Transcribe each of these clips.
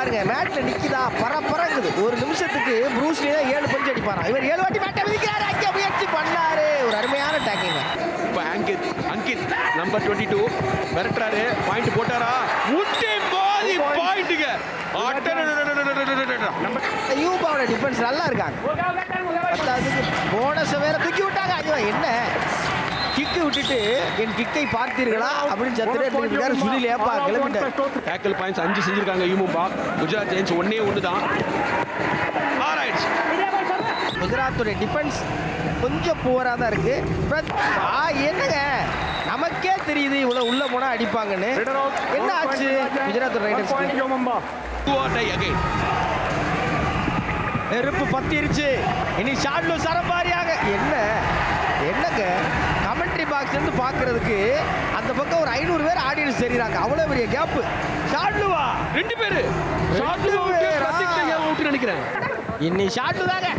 பாருங்க மேட்ல நிக்குதா பரபரங்குது ஒரு நிமிஷத்துக்கு ப்ரூஸ்லி தான் ஏழு பஞ்சு அடிப்பாராம் இவர் ஏழு வாட்டி மேட்டை மிதிக்கிறாரு அங்கே முயற்சி பண்ணாரு ஒரு அருமையான டேக்கிங் இப்போ Ankit Ankit number twenty two மிரட்டுறாரு point போட்டாரா முட்டி மோதி பாயிண்ட்டுங்க யூபாவோட டிஃபென்ஸ் நல்லா இருக்காங்க போனஸை வேற தூக்கி விட்டாங்க ஐயோ என்ன கிக்கு விட்டுட்டு என் கிக்கை பார்த்தீர்களா? அப்படின்னு சத்துரே இருக்காரு சுனில் ஏப்பா கிளம்பிட்டார். டேக்கிள் பாயிண்ட்ஸ் அஞ்சு செஞ்சிருக்காங்க. யூமும்பா குஜராத் ஜெயின்ஸ் ஒன்னே ஒன்று தான் குஜராத்துடைய டிஃபென்ஸ் கொஞ்சம் புவராக தான் இருக்கு. பட் ஆ என்னங்க? நமக்கே தெரியுது இவ்வளோ உள்ள போனா அடிப்பாங்கன்னு. என்ன ஆச்சு? குஜராத் ரைடர்ஸ் நெருப்பு பத்திருச்சு. இனி ஷாட்லு சரபாரியாக என்ன? என்னங்க? கமெண்ட்ரி பாக்ஸ் இருந்து பார்க்கிறதுக்கு அந்த பக்கம் ஒரு ஐநூறு பேர் ஆடியன்ஸ் தெரியுறாங்க. அவ்வளோ பெரிய கேப்பு ஷாட்லுவா. ரெண்டு பேரு. ஷாட்லு ரெண்டு பேரா? அவுட் நினைக்கிறேன். இன்னி ஷாட்லு தாங்க.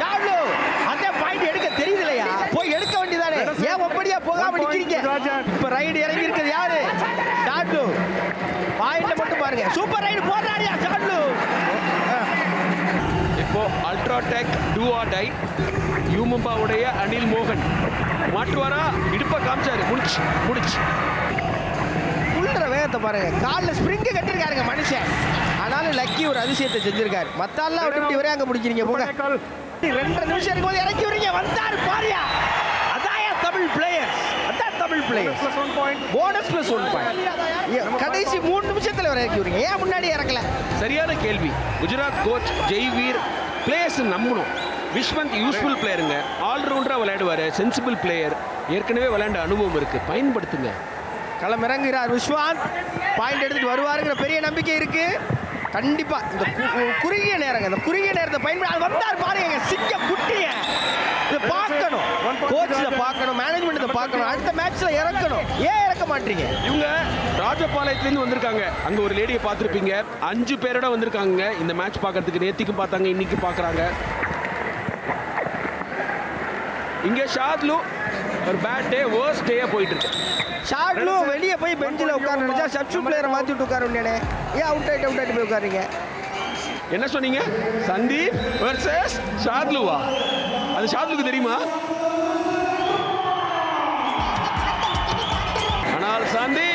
ஷாட்லு அந்த பாயிண்ட் எடுக்க தெரியுதுலையா போய் எடுக்க வேண்டியதானே ஏன் அப்படியா போகாம நிக்கிறீங்க? இப்ப ரைடு இறங்கி இருக்குது யாரு? ஷாட்லு. பாயிண்ட மட்டும் பாருங்க. சூப்பர் ரைடு போடுறாரியா ஷாட்லு. இப்போ அல்ட்ராடெக் டூ ஆர் டை யூமும்பாவுடைய அனில் மோகன். மாட்டுவாரா? இடுப்பை காமிச்சாரு. முடிச்சு முடிச்சு. புல்ற வேகத்தை பாருங்க. காலில் ஸ்ப்ரிங்கு கட்டிருக்காருங்க மனுஷன். ஆனாலும் லக்கி ஒரு அதிசயத்தை செஞ்சிருக்காரு. மத்தாலாம் விட்டு இவரே அங்க முடிக்கிறீங்க போங்க. ரெண்டரை நிமிஷம் இருக்கும்போது இறக்கி விடுறீங்க வந்தாரு பாரியா. அதாயா தமிழ் பிளேயர் அதான் Tamil player bonus plus one point கடைசி மூணு நிமிஷத்துல இவரை இறக்கி விடுறீங்க ஏன் முன்னாடி இறக்கல? சரியான கேள்வி. குஜராத் கோச் ஜெய்வீர் பிளேயர்ஸ் நம்பணும். விஸ்வந்த் யூஸ்ஃபுல் பிளேயருங்க ஆல்ரவுண்டராக விளையாடுவார். சென்சிபிள் பிளேயர் ஏற்கனவே விளையாண்ட அனுபவம் இருக்குது பயன்படுத்துங்க. களம் இறங்குகிறார் விஸ்வாந்த் பாயிண்ட் எடுத்துட்டு வருவாருங்கிற பெரிய நம்பிக்கை இருக்கு. கண்டிப்பா இந்த குறுகிய நேரங்க. இந்த குறுகிய நேரத்தை பயன்படுத்தி வந்தார் பாருங்க. சிக்க குட்டிய. இதை பார்க்கணும். கோச் இதை பார்க்கணும். மேனேஜ்மெண்ட் இதை பார்க்கணும். அடுத்த மேட்ச்ல இறக்கணும். ஏன் இறக்க மாட்டீங்க? இவங்க ராஜபாளையத்துலேருந்து வந்திருக்காங்க. அங்கே ஒரு லேடியை பார்த்துருப்பீங்க. அஞ்சு பேரோட வந்திருக்காங்க இந்த மேட்ச் பார்க்கறதுக்கு நேத்திக்கும் பார்த்தாங்க இன்னைக்கு பார்க்குறாங்க. இங்கே ஷாத்லு ஒரு பேட் டே வேர்ஸ்ட் டேயே போயிட்டு இருக்கு ஷாட்லு வெளியே போய் பெஞ்சில் உட்கார நினச்சா சப்ஸ்டியூட் பிளேயரை மாற்றி விட்டு உட்கார வேண்டியனே ஏன் அவுட் ஆகிட்டு அவுட் ஆகிட்டு போய் உட்காருங்க என்ன சொன்னீங்க? சந்தீப் வெர்சஸ் ஷாத்லுவா அது ஷாத்லுக்கு தெரியுமா? ஆனால் சந்தீப்